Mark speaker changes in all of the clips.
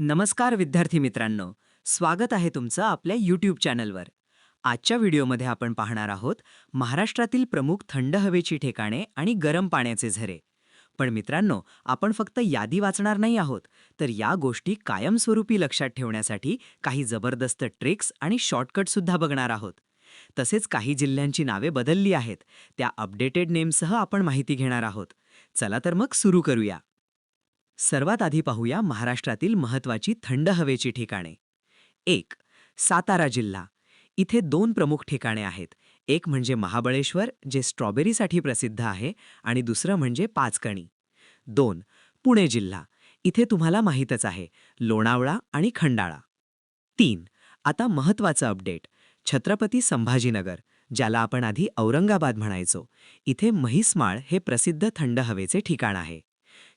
Speaker 1: नमस्कार विद्यार्थी मित्रांनो. स्वागत आहे तुमचं आपल्या यूट्यूब चॅनलवर आजच्या व्हिडिओमध्ये आपण पाहणार आहोत महाराष्ट्रातील प्रमुख थंड हवेची ठिकाणे आणि गरम पाण्याचे झरे. पण मित्रांनो आपण फक्त यादी वाचणार नाही आहोत तर या गोष्टी कायमस्वरूपी लक्षात ठेवण्यासाठी काही जबरदस्त ट्रिक्स आणि शॉर्टकटसुद्धा बघणार आहोत. तसेच काही जिल्ह्यांची नावे बदलली आहेत त्या अपडेटेड नेमसह आपण माहिती घेणार आहोत. चला तर मग सुरू करूया. सर्वात आधी पाहूया महाराष्ट्रातील महत्त्वाची थंड हवेची ठिकाणे. एक सातारा जिल्हा. इथे दोन प्रमुख ठिकाणे आहेत. एक म्हणजे महाबळेश्वर जे स्ट्रॉबेरीसाठी प्रसिद्ध आहे आणि दुसरं म्हणजे पाचकणी. दोन पुणे जिल्हा. इथे तुम्हाला माहीतच आहे लोणावळा आणि खंडाळा. तीन आता महत्त्वाचं अपडेट. छत्रपती संभाजीनगर ज्याला आपण आधी औरंगाबाद म्हणायचो. इथे महिसमाळ हे प्रसिद्ध थंड हवेचे ठिकाण आहे.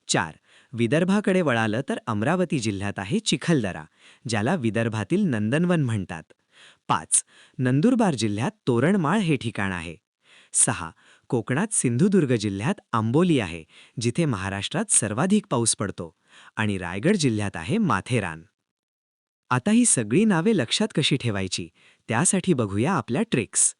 Speaker 1: चार विदर्भाकडे वळालं तर अमरावती जिल्ह्यात आहे चिखलदरा ज्याला विदर्भातील नंदनवन म्हणतात. पाच नंदुरबार जिल्ह्यात तोरणमाळ हे ठिकाण आहे. सहा कोकणात सिंधुदुर्ग जिल्ह्यात आंबोली आहे जिथे महाराष्ट्रात सर्वाधिक पाऊस पडतो आणि रायगड जिल्ह्यात आहे माथेरान. आता ही सगळी नावे लक्षात कशी ठेवायची? त्यासाठी बघूया आपल्या ट्रिक्स.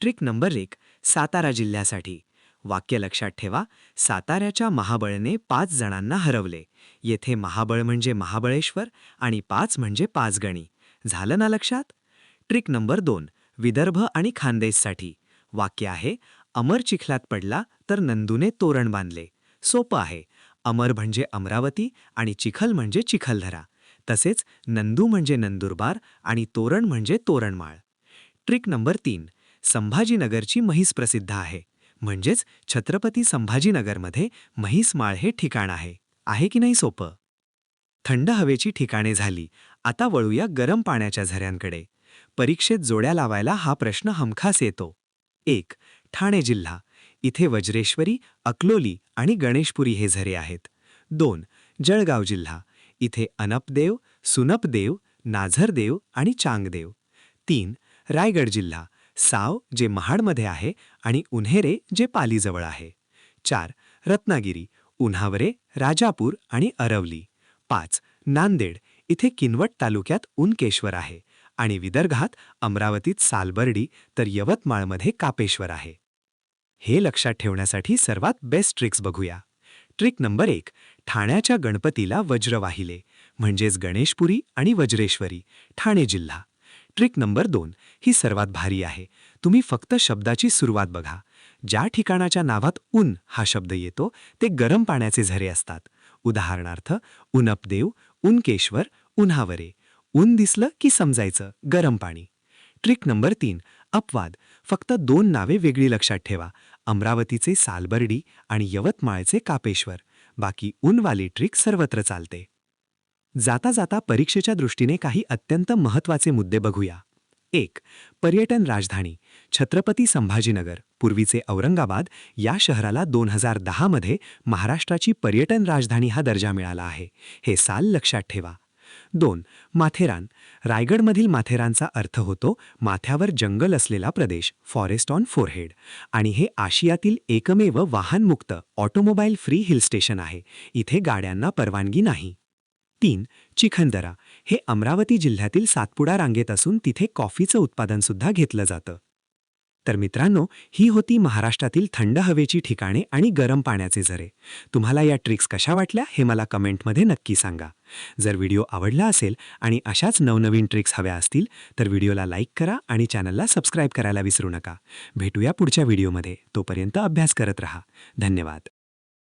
Speaker 1: ट्रिक नंबर एक सातारा जिल्ह्यासाठी. वाक्य लक्षात ठेवा. साताऱ्याच्या महाबळने पाच जणांना हरवले. येथे महाबळ म्हणजे महाबळेश्वर आणि पाच म्हणजे पाचगणी. झालं ना लक्षात? ट्रिक नंबर दोन. विदर्भ आणि खानदेशसाठी. वाक्य आहे अमर चिखलात पडला तर नंदूने तोरण बांधले. सोपं आहे. अमर म्हणजे अमरावती आणि चिखल म्हणजे चिखलधरा. तसेच नंदू म्हणजे नंदुरबार आणि तोरण म्हणजे तोरणमाळ. ट्रिक नंबर तीन. संभाजीनगरची म्हैस प्रसिद्ध आहे. म्हणजेच छत्रपती संभाजीनगरमध्ये म्हैसमाळ हे ठिकाण आहे. आहे की नाही सोपं? थंड हवेची ठिकाणे झाली. आता वळूया गरम पाण्याच्या झऱ्यांकडे. परीक्षेत जोड्या लावायला हा प्रश्न हमखास येतो. एक ठाणे जिल्हा. इथे वज्रेश्वरी अकलोली आणि गणेशपुरी हे झरे आहेत. दोन जळगाव जिल्हा. इथे अनपदेव सुनपदेव नाझरदेव आणि चांगदेव. तीन रायगड जिल्हा. साव जे महाडमध्ये आहे आणि उन्हेरे जे पालीजवळ आहे. चार रत्नागिरी उन्हावरे राजापूर आणि अरवली. पाच नांदेड इथे किनवट तालुक्यात उनकेश्वर आहे आणि विदर्भात अमरावतीत सालबर्डी तर यवतमाळमध्ये कापेश्वर आहे. हे लक्षात ठेवण्यासाठी सर्वात बेस्ट ट्रिक्स बघूया. ट्रिक नंबर एक ठाण्याच्या गणपतीला वज्र वाहिले म्हणजेच गणेशपुरी आणि वज्रेश्वरी ठाणे जिल्हा. ट्रिक नंबर दोन. ही सर्वात भारी आहे. तुम्ही फक्त शब्दाची सुरुवात बघा. ज्या ठिकाणाच्या नावात उन हा शब्द येतो ते गरम पाण्याचे झरे असतात. उदाहरणार्थ उनपदेव उनकेश्वर उन्हावरे. ऊन दिसलं की समजायचं गरम पाणी. ट्रिक नंबर तीन. अपवाद. फक्त दोन नावे वेगळी लक्षात ठेवा. अमरावतीचे सालबर्डी आणि यवतमाळचे कापेश्वर. बाकी ऊनवाली ट्रिक सर्वत्र चालते. जाता जाता परीक्षेच्या दृष्टीने काही अत्यंत महत्त्वाचे मुद्दे बघूया. एक पर्यटन राजधानी छत्रपती संभाजीनगर पूर्वीचे औरंगाबाद या शहराला दोन हजार दहामध्ये महाराष्ट्राची पर्यटन राजधानी हा दर्जा मिळाला आहे. हे साल लक्षात ठेवा. दोन माथेरान रायगडमधील माथेरानचा अर्थ होतो माथ्यावर जंगल असलेला प्रदेश फॉरेस्ट ऑन फोरहेड. आणि हे आशियातील एकमेव वाहनमुक्त ऑटोमोबाईल फ्री हिल स्टेशन आहे. इथे गाड्यांना परवानगी नाही. तीन चिखंदरा हे अमरावती जिल्ह्यातील सातपुडा रांगेत असून तिथे कॉफीचं उत्पादनसुद्धा घेतलं जातं. तर मित्रांनो ही होती महाराष्ट्रातील थंड हवेची ठिकाणे आणि गरम पाण्याचे झरे. तुम्हाला या ट्रिक्स कशा वाटल्या हे मला कमेंटमध्ये नक्की सांगा. जर व्हिडिओ आवडला असेल आणि अशाच नवनवीन ट्रिक्स हव्या असतील तर व्हिडिओला लाईक करा आणि चॅनलला सबस्क्राईब करायला विसरू नका. भेटूया पुढच्या व्हिडिओमध्ये. तोपर्यंत अभ्यास करत रहा. धन्यवाद.